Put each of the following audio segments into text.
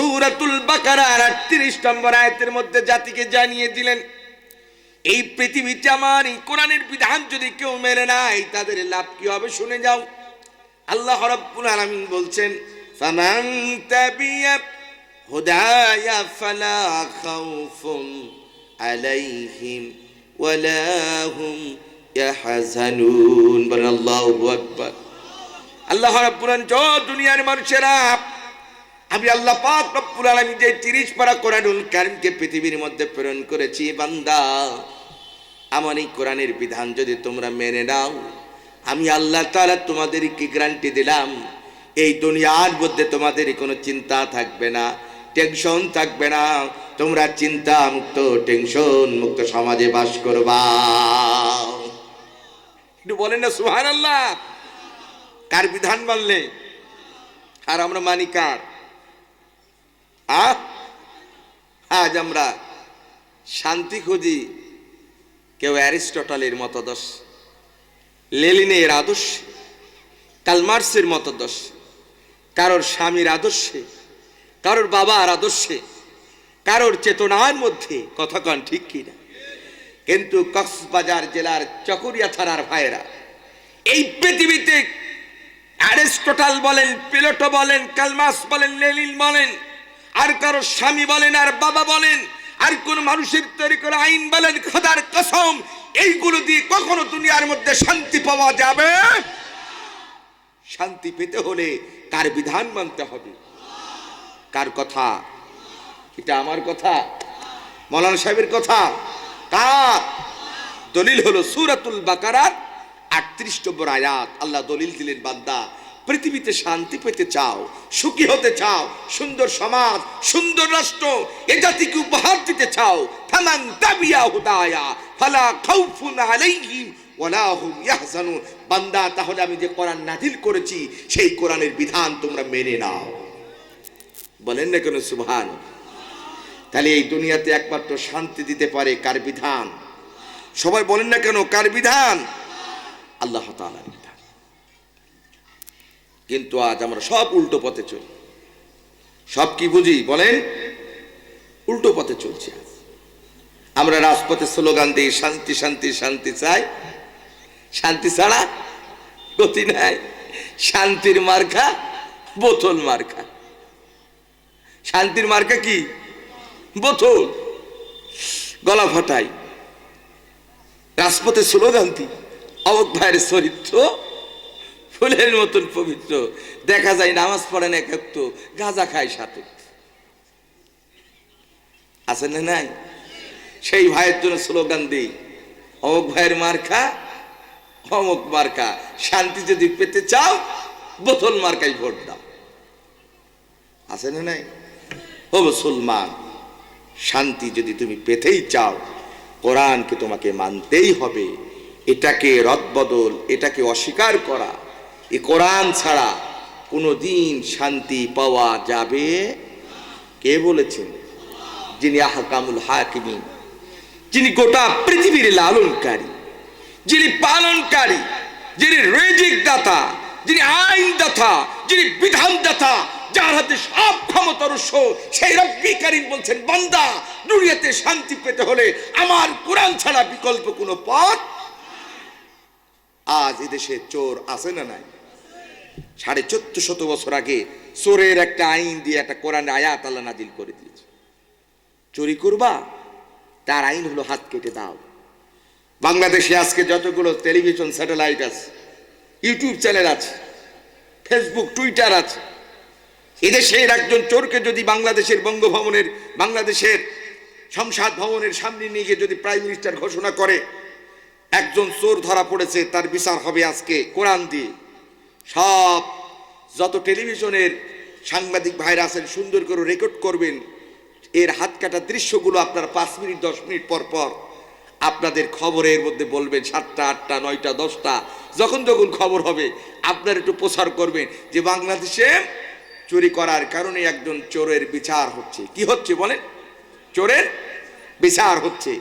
সূরাতুল বাকারার 38 নম্বর আয়তের মধ্যে জাতিকে জানিয়ে দিলেন, এই পৃথিবীতে আমার এই কোরআনের বিধান যদি কেউ মেনে নাই তাদের লাভ কি হবে শুনে যাও। আল্লাহ রাব্বুল আলামিন বলছেন, ফামান তাবিয়া আলাইহিম আল্লাহু রাব্বুল দুনিয়ার মানুষেরা আমি আল্লাহ পাক রব্বুল আলামিন যে 30 পারা কোরআনুল কারীমকে পৃথিবীর মধ্যে প্রেরণ করেছি, বান্দা, আমার এই কোরআনের বিধান যদি তোমরা মেনে নাও, আমি আল্লাহ তাআলা তোমাদেরকে গ্যারান্টি দিলাম, এই দুনিয়ার মধ্যে তোমাদের কোনো চিন্তা থাকবে না, টেনশন থাকবে না, তোমরা চিন্তা মুক্ত টেনশন মুক্ত সমাজে বাস করবা। একটু বলেন না, সুবহানাল্লাহ। কার বিধান মানলে? আর আমরা মানি কার? আজ আমরা শান্তি খুঁজি কেউ অ্যারিস্টটলের মতদশ লেলিনের আদর্শ কালমার্সের মতদশ কারোর স্বামীর আদর্শে, কারোর বাবার আদর্শে, কারোর চেতনার মধ্যে, কথা কন ঠিক কিনা? কিন্তু কক্সবাজার জেলার চকরিয়া থানার ভাইয়েরা, এই পৃথিবীতে অ্যারিস্টটল বলেন, প্লেটো বলেন কালমাস বলেন, লেলিন বলেন আর কারও স্বামী বলেন, আর বাবা বলেন, আর কোন মানুষের তৈরি করে আইন বলেন, খোদার কসম, এইগুলো দিয়ে কখনো দুনিয়ার মধ্যে শান্তি পাওয়া যাবে? শান্তি পেতে হলে কার বিধান মানতে হবে? কার কথা? এটা আমার কথা। মৌলানা সাহেবের কথা। কার? দলিল হলো সুরাতুল বাকারার আটত্রিশ নম্বর আয়াত। আল্লাহ দলিল দিলেন, বান্দা পৃথিবীতে শান্তি পেতে চাও, সুখী হতে চাও, সুন্দর সমাজ, সুন্দর রাষ্ট্র, এ জাতিকে উপহার দিতে চাও, ফামান হুদায়া, ফালা খাউফুন আলাইহিম ওয়ালা ইয়াহজানুন। বান্দা, তাহলে আমি যে কোরআন নাজিল করেছি, সেই কোরআনের বিধান তোমরা মেনে নাও। বলেন না কেন, সুবহান। তাহলে এই দুনিয়াতে একমাত্র শান্তি দিতে পারে কার বিধান? সবাই বলেন না কেন, কার বিধান? আল্লাহ বিধান কিন্তু আজ আমরা সব উল্টো পথে চলি। সব কি বুঝি? বলেন। উল্টো পথে চলছি আজ। আমরা রাজপথে স্লোগান দিই, শান্তি শান্তি শান্তি চাই। শান্তি ছাড়া গতি নাই। শান্তির মার্কা, বোতল মার্কা। শান্তির মার্কা কি? বোতল। গলা ফাটাই। রাজপথে স্লোগান দিই অবক ভাইয়ের চরিত্র ফুলের মতন পবিত্র। দেখা যায় নামাজ পড়েন এক তো গাঁজা খায় সাথে। আছে না নাই? সেই ভাইয়ের জন্য স্লোগান দিই, অমুক ভাইয়ের মার্কা, অমুক মার্কা। শান্তি যদি পেতে চাও, বোতল মার্কাই ভোট দাও। আছে না নাই? ও মুসলমান, শান্তি যদি তুমি পেতেই চাও, কোরআনকে তোমাকে মানতেই হবে। এটাকে রদবদল, এটাকে অস্বীকার করা এ কোরআন ছাড়া কোনো দিন শান্তি পাওয়া যাবে? কে বলেছেন? যিনি আহকামুল হাকিমি যিনি গোটা পৃথিবীর লালনকারী, যিনি পালনকারী, যিনি রেজিক দাতা যিনি আইন দাতা যিনি বিধান দাতা যার হাতে সব ক্ষমতার উৎস, সেই রব্বি কারিম বলছেন, বান্দা, দুনিয়াতে শান্তি পেতে হলে আমার কোরআন ছাড়া বিকল্প কোনো পথ? আজ এদেশে চোর আছে না নাই? সাড়ে চোদ্দ শত বছর আগে চোরের একটা আইন দিয়ে একটা কোরআন আয়াত আল্লাহ নাজিল করে দিয়েছে। চুরি করবা, তার আইন হলো হাত কেটে দাও। বাংলাদেশে আজকে যতগুলো টেলিভিশন স্যাটেলাইট আছে, ইউটিউব চ্যানেল আছে, ফেসবুক, টুইটার আছে এদেশের একজন চোরকে যদি বাংলাদেশের বঙ্গভবনের, বাংলাদেশের সংসদ ভবনের সামনে নিয়ে গিয়ে যদি প্রাইম মিনিস্টার ঘোষণা করে, একজন চোর ধরা পড়েছে, তার বিচার হবে আজকে কোরআন দিয়ে। সব যত টেলিভিশনের সাংবাদিক ভাইরা আছেন, সুন্দর করে রেকর্ড করবেন। এর হাত কাটা দৃশ্যগুলো আপনার পাঁচ মিনিট, দশ মিনিট পর পর আপনাদের খবরের মধ্যে বলবেন, সাতটা, আটটা, নয়টা, দশটা, যখন যখন খবর হবে, আপনার একটু প্রচার করবেন যে বাংলাদেশে চুরি করার কারণে একজন চোরের বিচার হচ্ছে। কি হচ্ছে বলেন? চোরের বিচার হচ্ছে।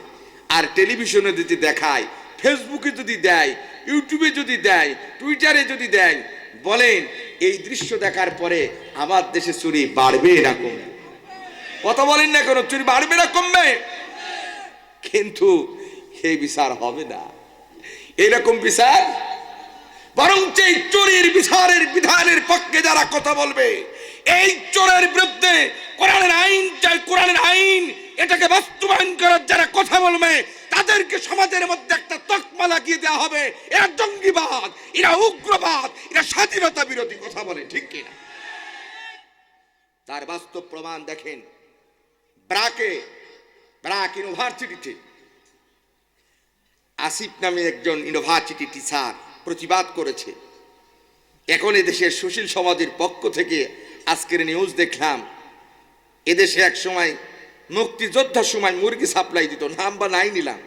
আর টেলিভিশনে যদি দেখায়, ফেসবুকে যদি দেয় ইউটিউবে যদি দেয়, টুইটারে যদি দেয়, বলেন, এই দৃশ্য দেখার পরে আমার দেশে চুরি বাড়বে না কমবে। কথা বলেন না কোনো, চুরি বাড়বে না কমবে? কিন্তু এই বিচার হবে না। এরকম বিচার? বরং এই চোরের বিচারের বিধানের পক্ষে যারা কথা বলবে, এই চোরের বিরুদ্ধে কোরআনের আইন চাই, কোরআনের আইন এটাকে বাস্তবায়ন করার যারা কথা বলবে তাদেরকে সমাজের মধ্যে একটা তকমা লাগিয়ে দেওয়া হবে। এরা জঙ্গিবাদ, এরা উগ্রবাদ, এরা স্বাধীনতা বিরোধী কথা বলে, ঠিক কিনা তার বাস্তব প্রমাণ দেখেন, ব্রাকে, ব্রাক ইউনিভার্সিটিতে আসিফ নামে একজন ইউনিভার্সিটি টিচার প্রতিবাদ করেছে। এখন এদেশের সুশীল সমাজের পক্ষ থেকে আজকের নিউজ দেখলাম, এদেশে এক সময় মুক্তিযোদ্ধার সময় মুরগি সাপ্লাই দিত, নাম বা নাই নিলাম।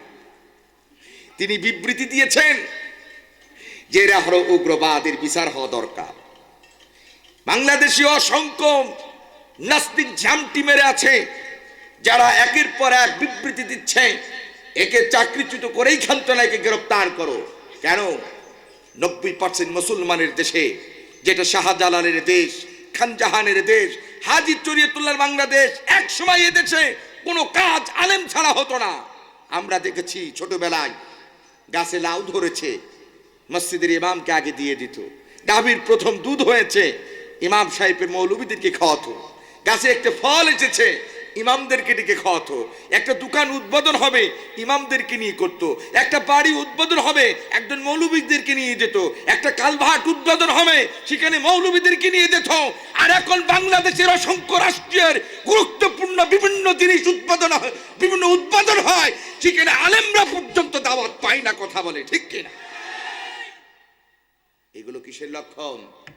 তিনি বিবৃতি দিয়েছেন যে এরা হলো উগ্রবাদের বিচার হওয়া দরকার। বাংলাদেশি অসংখ্য নাস্তিক ঝামটি মেরে আছে, যারা একের পর এক বিবৃতি দিচ্ছে, একে চাকরিচ্যুত করেই খান্তনা একে গ্রেপ্তার করো। কেন? নব্বই পার্সেন্ট মুসলমানের দেশে, যেটা শাহজালালের দেশ, খানজাহানের দেশ হাজির হাজি চরিয়তুল্লাহ বাংলাদেশ এক সময় এ দেশে কোনো কাজ আলেম ছাড়া হতো না। আমরা দেখেছি ছোটবেলায় গাছে লাউ ধরেছে, মসজিদের ইমামকে আগে দিয়ে দিত। গাভীর প্রথম দুধ হয়েছে, ইমাম সাহেবের মৌলবীদেরকে খাওয়াতো। গাছে একটা ফল এসেছে ইমামদেরকে ডেকে খাওয়াতো। একটা দোকান উদ্বোধন হবে, ইমামদেরকে নিয়ে করতো। একটা বাড়ি উদ্বোধন হবে, একজন মৌলবীদেরকে নিয়ে যেত। একটা কালভাট উদ্বোধন হবে, সেখানে মৌলবীদেরকে নিয়ে যেত। আর এখন বাংলাদেশের অসংখ্য রাষ্ট্রের গুরুত্বপূর্ণ বিভিন্ন জিনিস উৎপাদন বিভিন্ন উৎপাদন হয়, সেখানে আলেমরা পর্যন্ত দাওয়াত পায় না কথা বলে, ঠিক কিনা? এগুলো কিসের লক্ষণ?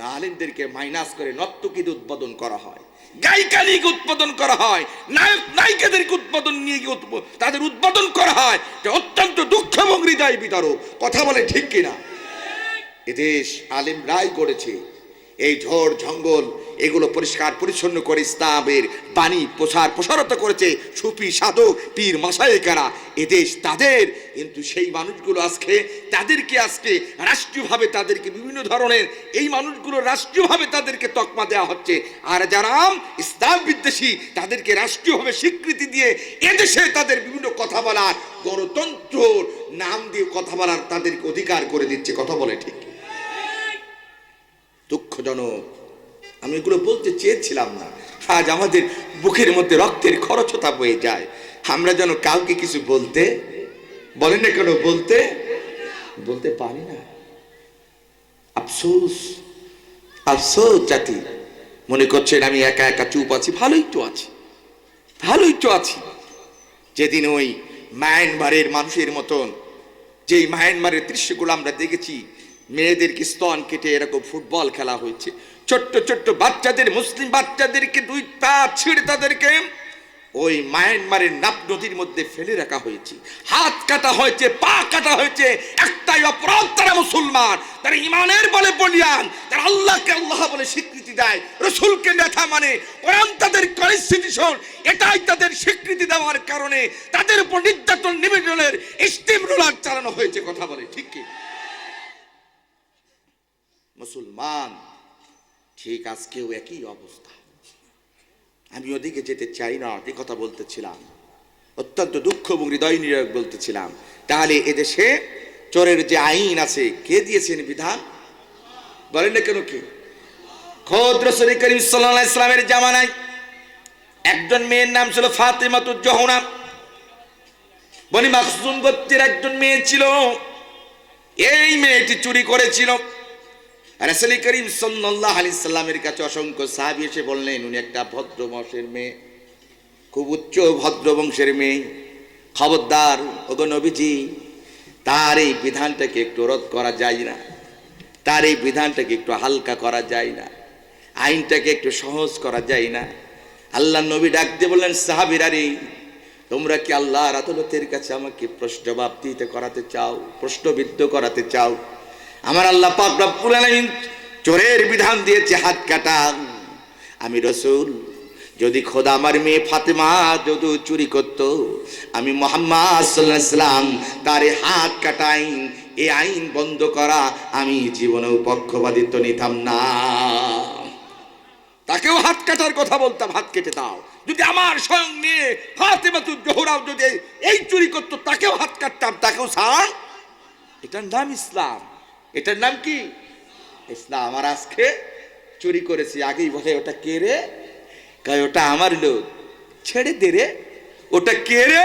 আলেমদেরকে মাইনাস করে নর্তকীদ উৎপাদন করা হয়। গায়িকালিকে উৎপাদন করা হয়। নায়ক নায়িকাদেরকে উৎপাদন নিয়ে গিয়ে তাদের উৎপাদন করা হয়। অত্যন্ত দুঃখ এবং হৃদয় বিদারক। কথা বলে ঠিক কিনা? এদেশ আলেম রায় করেছে। এই ঝড় জঙ্গল, এগুলো পরিষ্কার পরিচ্ছন্ন করে ইসলামের বাণী, প্রসার, প্রসারতা করেছে সুফি, সাধক, পীর মাসায়েকারা এদেশ তাদের, কিন্তু সেই মানুষগুলো আজকে তাদেরকে আজকে রাষ্ট্রীয়ভাবে তাদেরকে বিভিন্ন ধরনের, এই মানুষগুলো রাষ্ট্রীয়ভাবে তাদেরকে তকমা দেওয়া হচ্ছে। আর যারা ইসলাম বিদ্বেষী, তাদেরকে রাষ্ট্রীয়ভাবে স্বীকৃতি দিয়ে এদেশে তাদের বিভিন্ন কথা বলার গণতন্ত্র নাম দিয়ে কথা বলার তাদেরকে অধিকার করে দিচ্ছে। কথা বলে ঠিক দুঃখজনক আমি এগুলো বলতে চেয়েছিলাম না। আজ আমাদের বুকের মধ্যে রক্তের খরচতা বয়ে যায়। আমরা যেন কাউকে কিছু বলতে, বলেন না কেন বলতে? বলতে পারি না। আফসোস আফসোস জাতি। মনে করছেন আমি একা একা চুপ আছি, ভালোই তো আছি। ভালোই তো আছি। যেদিন ওই মায়ানমারের মানুষের মতন, যেই মায়ানমারের দৃশ্যগুলো আমরা দেখেছি মেয়েদেরকে স্তন কেটে এরকম ফুটবল খেলা হয়েছে। ছোট্ট ছোট্ট বাচ্চাদের, মুসলিম বাচ্চাদেরকে দুই পা ছিঁড়ে তাদেরকে ওই মায়ানমারের নাপ নদীর মধ্যে ফেলে রাখা হয়েছে। হাত কাটা হয়েছে, পা কাটা হয়েছে, একটাই অপরাধ, তারা মুসলমান। তারা ইমানের বলে বলিয়ান। তারা আল্লাহকে আল্লাহ বলে স্বীকৃতি দেয়। রসুলকে নেতা মানে কোরআন তাদের কনস্টিটিউশন এটাই তাদের স্বীকৃতি দেওয়ার কারণে তাদের উপর নির্যাতন নিবেদনের স্টিম রোলার চালানো হয়েছে, কথা বলে, ঠিক কি? মুসলমান, ঠিক আজকেও একই অবস্থা। আমি ওদিকে যেতে চাই না, এ কথা বলতেছিলাম। অত্যন্ত দুঃখ এবং হৃদয় নিরোগ বলতেছিলাম। তাহলে এদেশে চোরের যে আইন আছে, কে দিয়েছেন বিধান? বলেন না কেন কি? খোদ রসুল করিম সাল্লাহ ইসলামের জামানায় একজন মেয়ের নাম ছিল ফাতেমাতুজ জহনা। বনি মাকসুম গোত্রের একজন মেয়ে ছিল। এই মেয়েটি চুরি করেছিল। রাসূল করিম সাল্লাল্লাহু আলাইহি সাল্লামের কাছে অসংখ্য সাহাবী এসে বললেন, উনি একটা ভদ্র বংশের মেয়ে, খুব উচ্চ ভদ্র বংশের মেয়ে, খবরদার নবীজি, তার এই বিধানটাকে একটু রদ করা যায় না, তার এই বিধানটাকে একটু হালকা করা যায় না, আইনটাকে একটু সহজ করা যায় না। আল্লাহ নবী ডাক দিয়ে বললেন, সাহাবিরা রে, তোমরা কি আল্লাহর আদালতের কাছে আমাকে প্রশ্ন দিতে করাতে চাও, প্রশ্নবিদ্ধ করাতে চাও? আমার আল্লাহ পাক রব্বুল আলামিন চোরের বিধান দিয়েছে, হাত কাটা আমি রসুল, যদি খোদা আমার মেয়ে ফাতেমা যদি চুরি করত, আমি মোহাম্মদ তার হাত কাটা আইন আইন বন্ধ করা আমি জীবনেও পক্ষপাতিত্ব নিতাম না। তাকেও হাত কাটার কথা বলতাম, হাত কেটে দাও। যদি আমার স্বয়ং নিয়ে হাতে মাতুর জোহরাও যদি এই চুরি করতো, তাকেও হাত কাটতাম, তাকেও ছাড়। এটার নাম ইসলাম। এটার নাম কি? ইসলাম আর আজকে চুরি করেছি। আগেই বলে ওটা কে রে? ওটা আমার লোক। ছেড়ে দে রে। ওটা কে রে?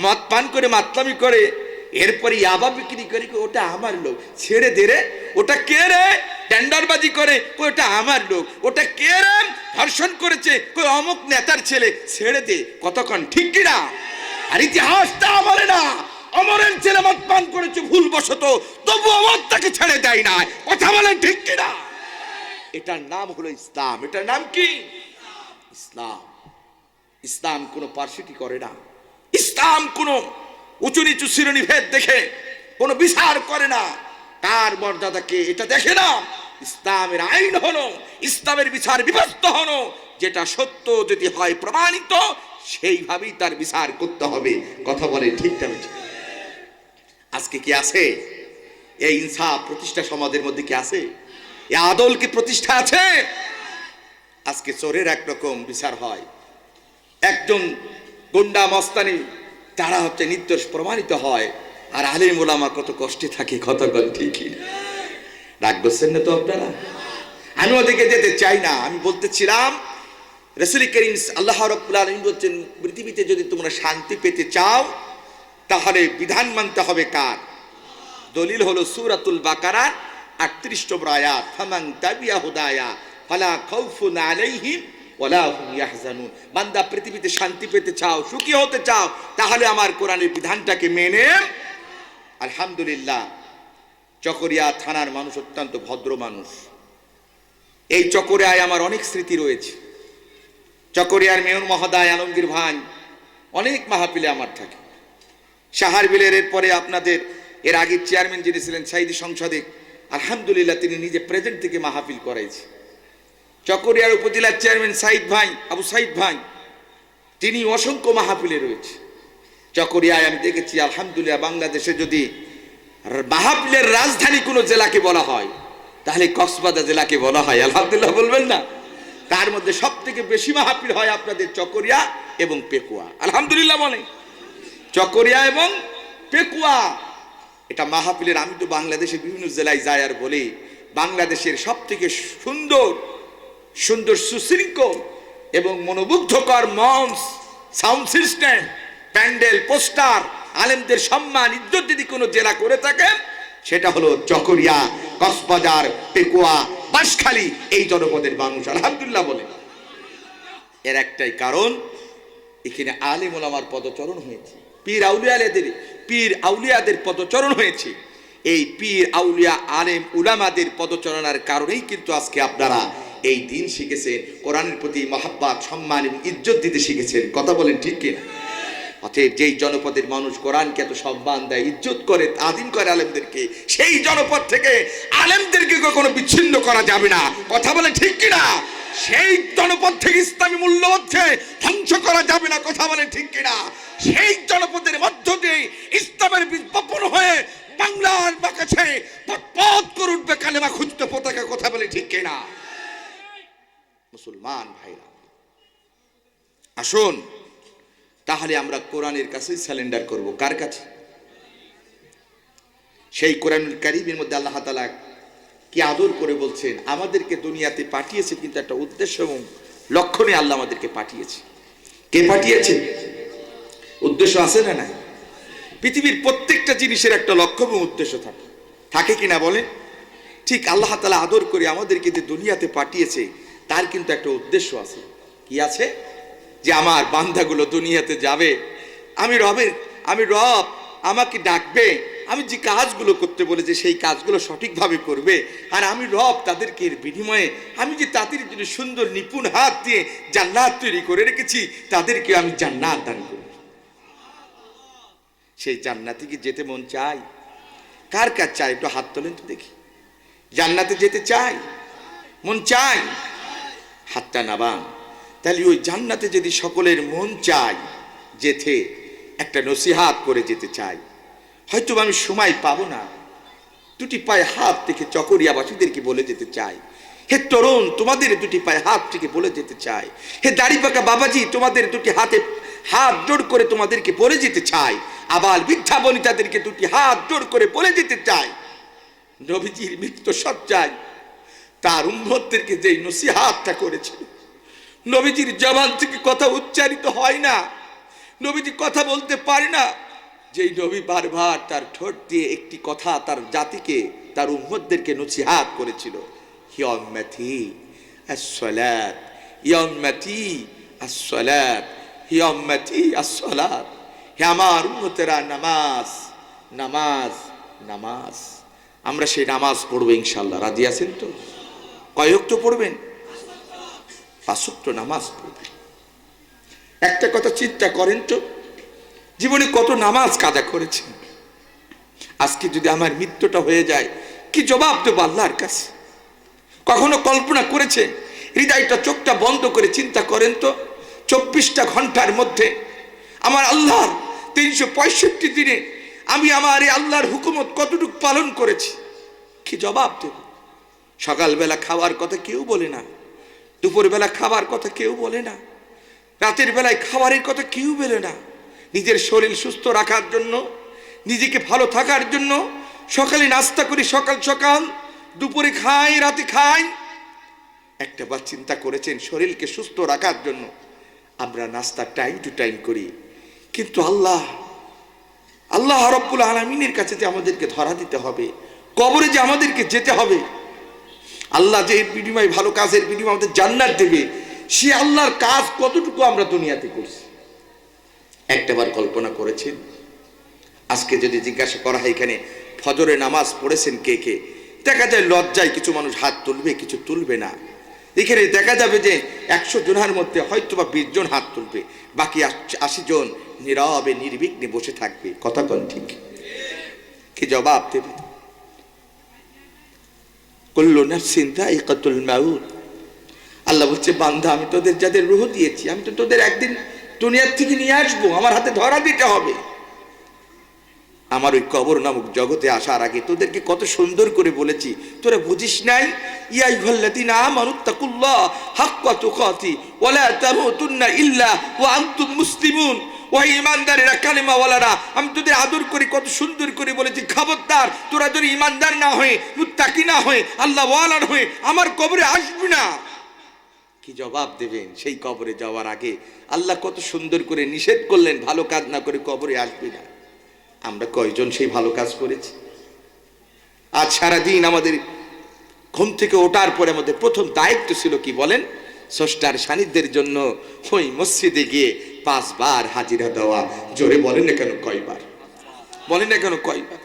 মদ পান করে মাতলামি করে। এরপরে ইয়াবা বিক্রি করে ওটা আমার লোক। ছেড়ে দে রে। ওটা কে রে? টেন্ডারবাজি করে কয়, ওটা আমার লোক। ওটা কে রে? ধর্ষণ করেছে কই অমুক নেতার ছেলে। ছেড়ে দে। কতক্ষণ ঠিক কিনা আর ইতিহাসটা বলে না। অমরের ছেলে মদ পান করেছে ভুল বশত তবু অমর তাকে ছেড়ে দেয় না কথা বলেন ঠিক কিনা? এটার নাম হলো ইসলাম। এটার নাম কি? ইসলাম। ইসলাম কোনো পার্সিটি করে না। ইসলাম কোনো উঁচু নিচু শ্রেণি ভেদ দেখে, কোনো বিচার করে না। তার মর্যাদাকে এটা দেখে না। ইসলামের আইন হলো, ইসলামের বিচার বিভক্ত হলো। যেটা সত্য যদি হয় প্রমাণিত, সেইভাবেই তার বিচার করতে হবে। কথা বলে ঠিক না বেঠিক? আজকে কি আছে? এই ইনসাফ প্রতিষ্ঠা সমাজের মধ্যে কি আছে? এ আদল কি প্রতিষ্ঠা আছে? আজকে চোরের একরকম বিচার হয়। একজন গুন্ডা মস্তানি, তারা হচ্ছে নির্দোষ প্রমাণিত হয়। আর আলিম ওলামা কত কষ্টে থাকে কতক্ষণ ঠিকই। রাগ করছেন না তো আপনারা? আমি ওদিকে যেতে চাই না, আমি বলতেছিলাম, রসুল করিম আল্লাহ রব্বুল আলমিন বলছেন, পৃথিবীতে যদি তোমরা শান্তি পেতে চাও তাহলে বিধান মানতে হবে কার? দলিল হলো সুরাতুল বাকারা, আটত্রিশ নম্বর আয়াত, ফামান তাবিয়া হুদায়া, ফালা খাউফুন আলাইহিম ওয়ালা হুম ইয়াহজানুন। বান্দা পৃথিবীতে শান্তি পেতে চাও, সুখী হতে চাও, তাহলে আমার কোরআনের বিধানটাকে মেনে আলহামদুলিল্লাহ, চকরিয়া থানার মানুষ অত্যন্ত ভদ্র মানুষ। এই চকরিয়ায় আমার অনেক স্মৃতি রয়েছে। চকরিয়ার মেয়র মহোদয়, আলমগীর ভাই, অনেক মাহাপিলে আমার থাকে। সাহার বিলের এরপরে আপনাদের এর আগে চেয়ারম্যান যিনি ছিলেন সাইদি সংসদে, আলহামদুলিল্লাহ তিনি নিজে প্রেজেন্ট থেকে মাহফিল করাইছে। চকরিয়ার উপজেলার চেয়ারম্যান সাইদ ভাই, আবু সাইদ ভাই, তিনি অসংখ্য মাহফিলে রয়েছে। চকরিয়ায় আমি দেখেছি, আলহামদুলিল্লাহ বাংলাদেশে যদি মাহফিলের রাজধানী কোনো জেলাকে বলা হয়, তাহলে কক্সবাজার জেলাকে বলা হয়। আলহামদুলিল্লাহ বলবেন না। তার মধ্যে সব থেকে বেশি মাহফিল হয় আপনাদের চকরিয়া এবং পেকুয়া। আলহামদুলিল্লাহ বলে চকরিয়া এবং পেকুয়া। এটা মাহফিলের, আমি তো বাংলাদেশের বিভিন্ন জেলায় যাই আর বলি, বাংলাদেশের সব থেকে সুন্দর সুন্দর সুশৃঙ্খল এবং মনোমুগ্ধকর মঞ্চ, সাউন্ড সিস্টেম, প্যান্ডেল, পোস্টার, আলেমদের সম্মান, ইজ্জত যদি কোনো জেলা করে থাকে, সেটা হলো চকরিয়া, কক্সবাজার, পেকুয়া, বাঁশখালী, এই জনপদের মানুষ, আলহামদুলিল্লাহ বলে। এর একটাই কারণ, এখানে আলিম ওলামার পদচরণ হয়েছে। পীর আউলিয়াদের পীর আউলিয়াদের পদচরণ হয়েছে। এই পীর আউলিয়া আলেম উলামাদের পদচরণার কারণেই কিন্তু আজকে আপনারা এই দিন শিখেছেন, কোরআনের প্রতি মহাব্বাত, সম্মান এবং ইজ্জত দিতে শিখেছেন। কথা বলেন ঠিক কিনা? অতএব যেই জনপদের মানুষ কোরআনকে এত সম্মান দেয়, ইজ্জত করে আদিম করে আলেমদেরকে, সেই জনপদ থেকে আলেমদেরকে কখনো বিচ্ছিন্ন করা যাবে না। কথা বলে ঠিক কিনা? সেই জনপদ থেকে ইসলামী মূল্যবোধকে ধ্বংস করা যাবে না। কথা বলে ঠিক কিনা? সেই জনপদের মধ্য দিয়ে ইসলামের বীজ বপন হয়ে বাংলার বাকাছে। পথ করে উঠবে কালেমা খুঁজতে পতাকা, কথা বলে ঠিক কিনা? মুসলমান ভাইরা, আসুন, তাহলে আমরা কোরআনের কাছেই স্যালেন্ডার করব। কার কাছে? সেই কোরআনুল কারিমের মধ্যে আল্লাহ তালা কি আদর করে বলছেন, আমাদেরকে দুনিয়াতে পাঠিয়েছে কিন্তু একটা উদ্দেশ্য এবং লক্ষণে আল্লাহ আমাদেরকে পাঠিয়েছে। কে পাঠিয়েছে? উদ্দেশ্য আছে না নাই? পৃথিবীর প্রত্যেকটা জিনিসের একটা লক্ষ্য এবং উদ্দেশ্য থাকে। থাকে কিনা বলেন? ঠিক আল্লাহ তালা আদর করে আমাদেরকে যে দুনিয়াতে পাঠিয়েছে, তার কিন্তু একটা উদ্দেশ্য আছে। কি আছে? যে আমার বান্ধাগুলো দুনিয়াতে যাবে। আমি রবের, আমি রব আমাকে ডাকবে, আমি যে কাজগুলো করতে বলেছি, সেই কাজগুলো সঠিকভাবে করবে। আর আমি রব তাদেরকে এর বিনিময়ে, আমি যে তাদের জন্য সুন্দর নিপুণ হাত দিয়ে জান্নাত তৈরি করে রেখেছি তাদেরকে আমি জান্নাত দান করব। সেই জান্নাতে কি যেতে মন চাই কার কার চাই একটু হাত তোলেন তো দেখি। জান্নাতে যেতে চাই মন চাই হাতটা নাবান। তাহলে ওই জান্নাতে যদি সকলের মন চাই যেতে, একটা নসিহাত করে যেতে চাই হয়তো আমি সময় পাবো না। দুটি পায়ে হাত থেকে চকরিয়াবাসীদেরকে বলে যেতে চাই হে তরুণ, তোমাদের দুটি পায়ে হাত থেকে বলে যেতে চাই হে দাড়ি পাকা বাবাজি, তোমাদের দুটি হাতে হাত জোর করে তোমাদেরকে বলে যেতে চাই আবার বৃদ্ধা বনিতাদেরকে দুটি হাত জোড় করে বলে যেতে চাই। নবীজির মৃত্যু সজ্জায় তার উম্মতদেরকে যেই নসিহাতটা করেছিল নবীজির জবান থেকে কথা উচ্চারিত হয় না। নবীজি কথা বলতে পারে না। যেই নবী বারবার তার ঠোঁট দিয়ে একটি কথা তার জাতিকে, তার উম্মতদেরকে নসিহাত করেছিল। হিয়ম্যাথি আসসালাত ইয়ম্যাথি আসসালাত হিয়ম্যাথি আসসালাত। হে আমার উম্মতেরা, নামাজ নামাজ নামাজ। আমরা সেই নামাজ পড়ব ইনশাল্লাহ রাজি আছেন তো? কয়ক তো পড়বেন? নামাজ পড়বেন। একটা কথা চিন্তা করেন তো, জীবনে কত নামাজ কাদা করেছেন? আজকে যদি আমার মৃত্যুটা হয়ে যায়, কি জবাব দেবো আল্লাহর কাছে? কখনো কল্পনা করেছে? হৃদয়টা, চোখটা বন্ধ করে চিন্তা করেন তো, চব্বিশটা ঘণ্টার মধ্যে আমার আল্লাহর তিনশো পঁয়ষট্টি দিনে আমি আমার এই আল্লাহর হুকুমত কতটুকু পালন করেছি? কি জবাব দেব? সকালবেলা খাওয়ার কথা কেউ বলে না। দুপুরবেলা খাবার কথা কেউ বলে না। রাতের বেলায় খাবারের কথা কেউ বলে না। নিজের শরীর সুস্থ রাখার জন্য, নিজেকে ভালো থাকার জন্য সকালে নাস্তা করি সকাল সকাল, দুপুরে খাই, রাতে খাই। একটা বার চিন্তা করেছেন শরীরকে সুস্থ রাখার জন্য। আমরা নাস্তা টাইম টু টাইম করি। কিন্তু আল্লাহ আল্লাহ রব্বুল আলমিনের কাছে যে আমাদেরকে ধরা দিতে হবে, কবরে যে আমাদেরকে যেতে হবে, আল্লাহ যে বিনিময় ভালো কাজের বিনিময় আমাদের জান্নাত দেবে, সে আল্লাহর কাজ কতটুকু আমরা দুনিয়াতে করছি। একটাবার কল্পনা করেছেন? আজকে যদি জিজ্ঞাসা করা হয় এখানে, ফজরে নামাজ পড়েছেন কে কে? দেখা যায় লজ্জায় কিছু মানুষ হাত তুলবে, কিছু তুলবে না। এখানে দেখা যাবে যে একশো জনের মধ্যে হয়তো বা বিশ জন হাত তুলবে, বাকি আশি জন নীরবে, নির্বিঘ্নে বসে থাকবে। কথা কন ঠিক। কি জবাব দেবে? যায়িকাতুল মাউত। আল্লাহ বলছে, বান্দা, আমি তোদের যাদের রুহ দিয়েছি, আমি তো তোদের একদিন দুনিয়ার থেকে নিয়ে আসব, আমার হাতে ধরা দিতে হবে। আমার ওই কবর নামক জগতে আসার আগে তোদেরকে কত সুন্দর করে বলেছি। তোরা বুঝিস নাই? ইয়াই কালেমাওয়ালারা, আমি কত সুন্দর করে বলেছি। খবরদার, তোরা যদি না হয়ে না হয়ে, আল্লাহ হয়ে আমার কবরে আসবি না। কি জবাব দেবেন সেই কবরে যাওয়ার আগে? আল্লাহ কত সুন্দর করে নিষেধ করলেন, ভালো কাজ না করে কবরে আসবি না। আমরা কয়জন সেই ভালো কাজ করেছি। আজ সারাদিন আমাদের ঘুম থেকে ওঠার পরে আমাদের প্রথম দায়িত্ব ছিল কি বলেন? স্রষ্টার সান্নিধ্যের জন্য ওই মসজিদে গিয়ে পাঁচবার হাজিরা দেওয়া। জোরে বলেন না কেন কয়বার? বলেন না কেন কয়বার?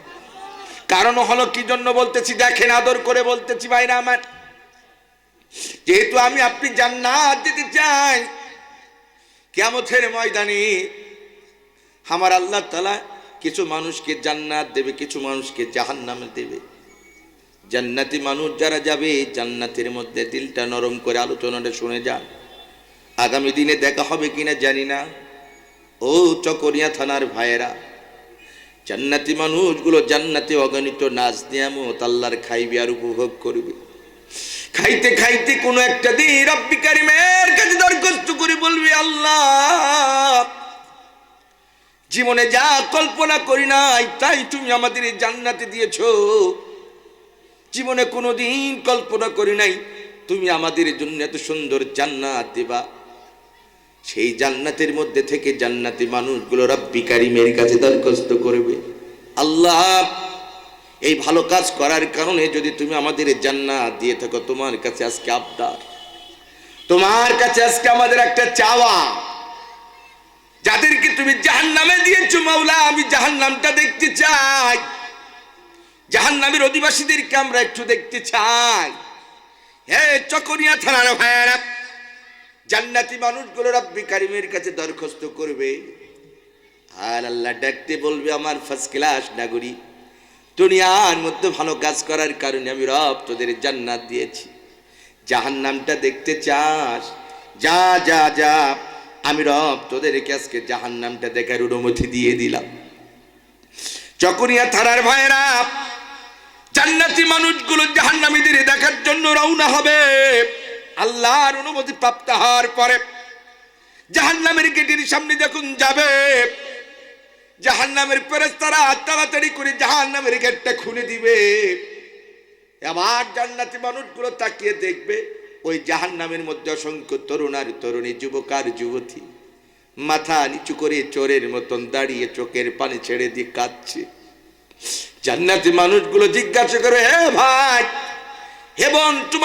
কারণ হলো কি জন্য বলতেছি, দেখেন আদর করে বলতেছি ভাইরা আমার। যেহেতু আমি আপনি জান্নাত যেতে চাই কেমথের ময়দানে আমার আল্লাহ তালা কিছু মানুষকে জান্নাত দেবে, কিছু মানুষকে জাহান নামে দেবে। জান্নাতি মানুষ যারা যাবে, জান্নাতের মধ্যে দিলটা নরম করে আলোচনাটা শুনে যান। আগামী দিনে দেখা হবে কিনা জানি না। ও চকরিয়া থানার ভাইয়েরা, জান্নাতি মানুষগুলো জান্নাতে অগণিত নাচ, নিয়ামত, আল্লাহর খাইবে আর উপভোগ করবে। খাইতে খাইতে কোনো একটা দিন রব্বি কারিমের কাছে দরখাস্ত করে বলবি, আল্লাহ জীবনে যা কল্পনা করি নাই, তাই তুমি আমাদের জান্নাতে দিয়েছ। জীবনে কোনো দিন কল্পনা করি নাই, তুমি আমাদের জন্য এত সুন্দর জান্নাত দেবা। সেই জান্নাতের মধ্যে থেকে জান্নাতি মানুষগুলো রব্বি কারিমের কাছে দরখাস্ত করবে। আল্লাহ, এই ভালো কাজ করার কারণে যদি তুমি আমাদের জান্নাত দিয়ে থাকো, তোমার কাছে আজকে আবদার। তোমার কাছে আজকে আমাদের একটা চাওয়া। যাদেরকে তুমি জাহান নামে দিয়েছ মাওলা, আমি জাহান নামটা দেখতে চাই। জাহান নামের অধিবাসীদেরকে আমরা একটু দেখতে চাই। হে চকরিয়া থানার ভাইয়ারা, জান্নাতি মানুষগুলো রব্বি কারিমের কাছে দরখাস্ত করবে। আর আল্লাহ ডাকতে বলবে, আমার ফার্স্ট ক্লাস নাগরিক, দুনিয়ার মধ্যে ভালো কাজ করার কারণে আমি রব তোদের জান্নাত দিয়েছি। জাহান নামটা দেখতে চাস। যা যা যা আমি রব তোদেরকে আজকে জাহান নামটা দেখার অনুমতি দিয়ে দিলাম। চকরিয়া থানার ভাইরা জান্নাতি মানুষগুলো জাহান্নামীদের দেখার জন্য রওনা হবে, আল্লাহর অনুমতি প্রাপ্ত হওয়ার পরে জাহান্নামের গেটের সামনে যখন যাবে, জাহান্নামের ফেরেশতারা তাড়াতাড়ি করে জাহান্নামের গেটটা খুলে দিবে। আবার জান্নাতি মানুষগুলো তাকিয়ে দেখবে ওই জাহান নামের মধ্যে অসংখ্য তরুণ আর তরুণী, যুবক আর যুবতী। মাথা নিচু করে চোরের মতন দাঁড়িয়ে চোখের পানি ছেড়ে দিয়ে কাঁদছে। জান্নাতি মানুষগুলো জিজ্ঞাসা করে, হে ভাই, হে বোন, তোমার